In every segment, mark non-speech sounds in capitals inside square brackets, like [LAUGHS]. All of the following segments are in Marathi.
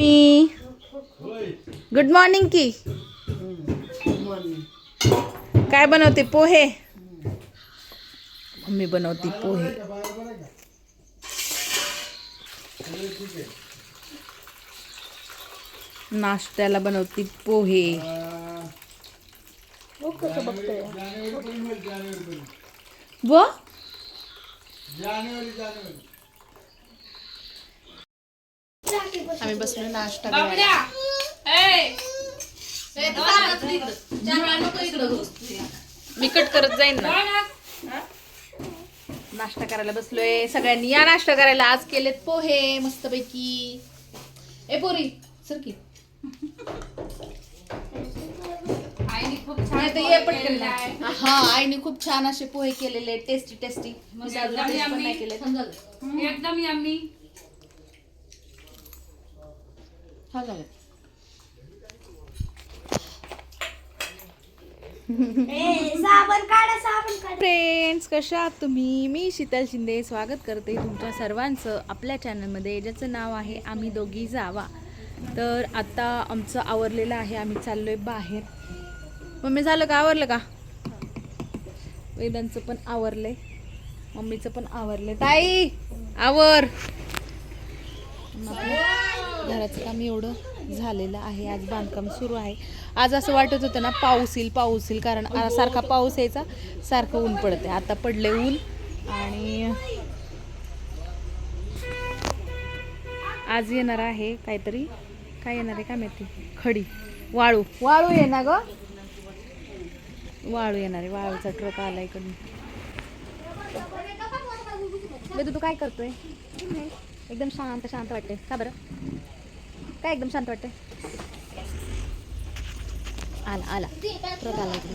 मी. गुड मॉर्निंग की काय बनवते? पोहे. मम्मी बनवते पोहे. नाश्त्याला बनवते पोहे. व? आम्ही बसलो नाश्ता करायला. मी कट करत जाईन ना. नाश्ता करायला बसलोय. सगळ्यांनी या नाश्ता करायला. आज केलेत पोहे मस्तपैकी. ए पोरी सर की. नाही तर ये पटकन ना. हा आईने खूप छान असे पोहे केलेले टेस्टी टेस्टी मी अजून taste पण नाही केले एकदम यम्मी झालं साबण काढा साबण काढा. फ्रेंड्स कशा आहात तुम्ही? मी शीतल शिंदे. स्वागत करते तुमच्या सर्वांचं आपल्या चॅनलमध्ये ज्याचं नाव आहे आम्ही दोघी जावा. तर आता आमचं आवरलेलं आहे आम्ही चाललोय बाहेर. मम्मी झालं का? आवरलं का? वेदांचं पण आवरलंय. मम्मीचं पण आवरलंय. ताई आवर. घराचं काम एवढं झालेलं आहे. आज बांधकाम सुरू आहे. आज असं वाटत होतं ना पाऊस येईल पाऊस येईल. कारण सारखा पाऊस यायचा सारखं ऊन पडते आता पडले ऊन आणि आज येणार आहे काहीतरी काय येणार आहे काय माहिती? खडी. वाळू. वाळू येणार ग. वाळू येणार आहे. वाळूचा ट्रक आला इकडून. तू काय करतोय? एकदम शांत शांत वाटते का बरं? काय एकदम शांत वाटतंय आला आला परत आला इकडे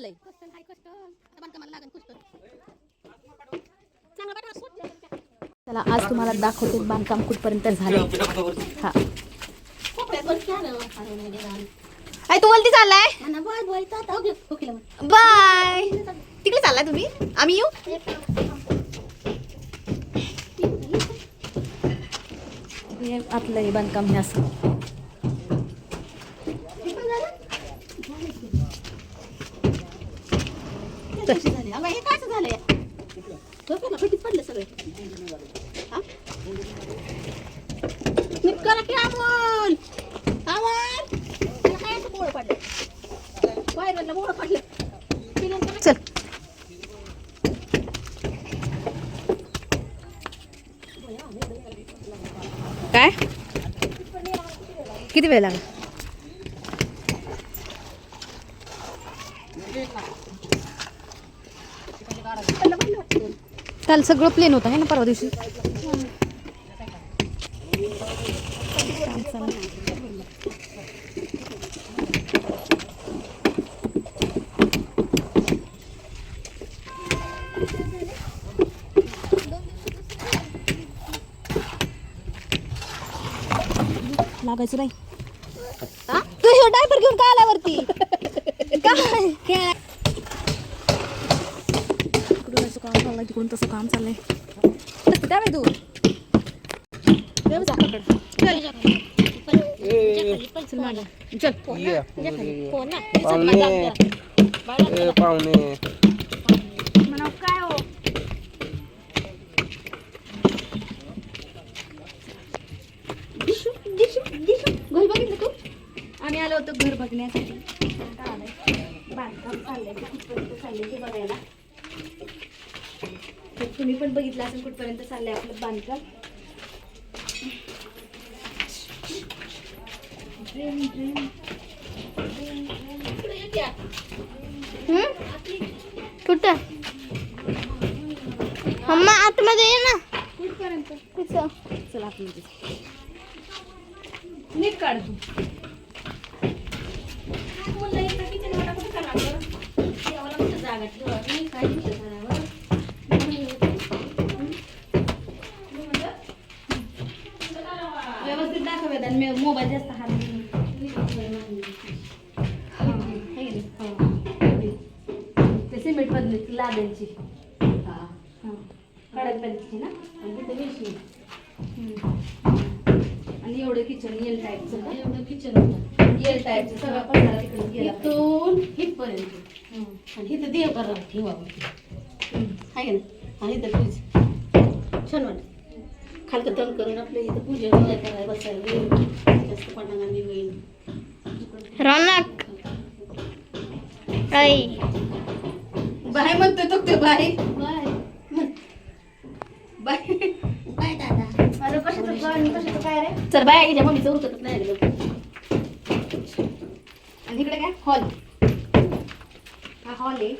आहे चला आज तुम्हाला दाखवते बांधकाम कुठपर्यंत झाले हा. आई तू वलती चाललाय? बाय. तिकडे चाललाय तुम्ही? आम्ही येऊ? आतलं हे बांधकाम हे असं. हे काय झालंय? फटीत पडलं करा की अमोल अमोल काय असं बोळ पडलं? बाहेर बोळ पडलं. चल. काय? किती वेळ लागला? काल सगळं प्लेन होत आहे ना परवा दिवशी? लागायचं नाही तू डायपर घेऊन का आल्यावरती [LAUGHS] काय? काम चाललंय तिकडून तसं काम चाललंय. काय माहिती तू. जा पकड. चल. चल मागे. चल. पाहुणे. ए पाहुणे. म्हणावं काय हो? दिशू दिशू दिशू. घर बघितलं तू? आम्ही आलो होतो घर बघण्यासाठी. आता आलंय. बांधकाम चाललंय. ते कुठपर्यंत चाललंय ते बघायला. तर तुम्ही पण बघितलं असेल कुठपर्यंत चाललंय आपलं बांधकाम. कुठं? मम्मा आतमध्ये ये ना. कुठपर्यंत? कुठं? चला आतमध्ये. नीट काढ तू. मधली लादायची हा कडक पॅन्टची ना आणि तिथे वेशी आणि एवढं किचन एल टाईपचं का एवढं किचन एल टाईपचं सगळं पसारा तिकडे गेला इथून इथपर्यंत आणि इथं देव करा ठेवावं आहे ना आणि इथं फ्रीज छान वाटत खालचं तण करून आपलं इथं पूजा वगैरे करायला बसायला येईल जास्त पडणार होईल रौनक बाय म्हणतोय तो ते बाय. बाय. बाय. बाय दादा. माझं कशाचं कशाचं काय रे? चल बाय आईच्या मम्मीचं उरकतच नाही. आणि इकडे काय? हॉल हा हॉल आहे.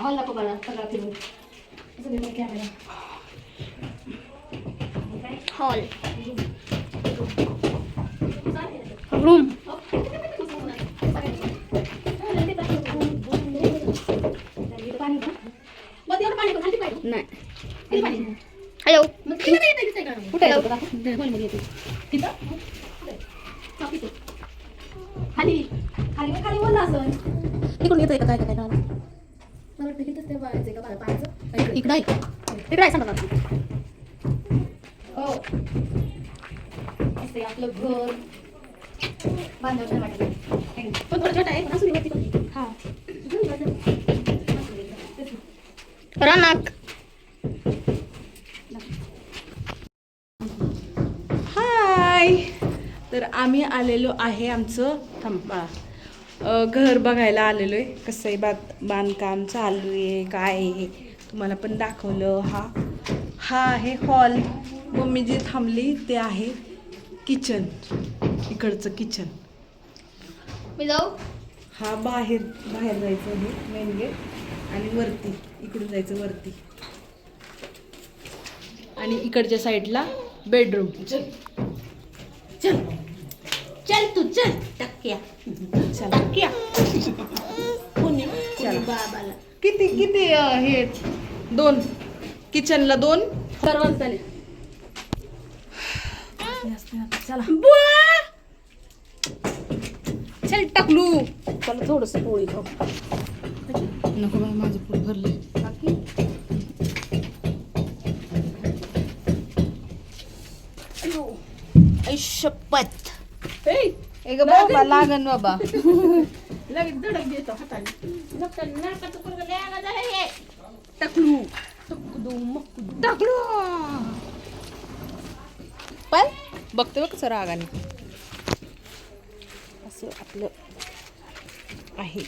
हॉल नको बाळा सगळा फिरून. हॉल रूम नाही. हॅलो? कुठे. खाली. खाली खाली बोलला असं तिकडून येतोय का काय काय मला वाटतं इथंच ते बघायचं का? बघा पाहायचं? इकडे इकडं आहे. का? तिकडं आहे सांगा बाबा. हो. असं आहे आपलं घर. बांधावं छान पण थोडं छोटं आहे वरती पण. हा. रौनक आम्ही आलेलो आहे आमचं थांब घर बघायला आलेलो आहे. कसं आहे बात बांधकाम चालू आहे काय आहे? तुम्हाला पण दाखवलं. हा हा आहे हॉल. मम्मी जी थांबली ते आहे किचन. इकडचं किचन. मी जाऊ? हा बाहेर बाहेर जायचं आहे मेन गेट आणि वरती इकडून जायचं वरती. आणि इकडच्या साईडला बेडरूम चल. चल. चल टक्क्या. चला. टक्क्या. पुणे. बाबाला. किती किती अ, हे दोन? किचनला दोन? सर्वांच चालेल चला चल टाकलू. चला थोडस पोळी खाऊ. नको बाबा माझं पोट भरलंय. ऐशपत ए ग बाबा लागन बाबा लगेच धडक देतो हाताने टाकलू टाकलू पण बघते बघ कसं रागाने असं आपलं आहे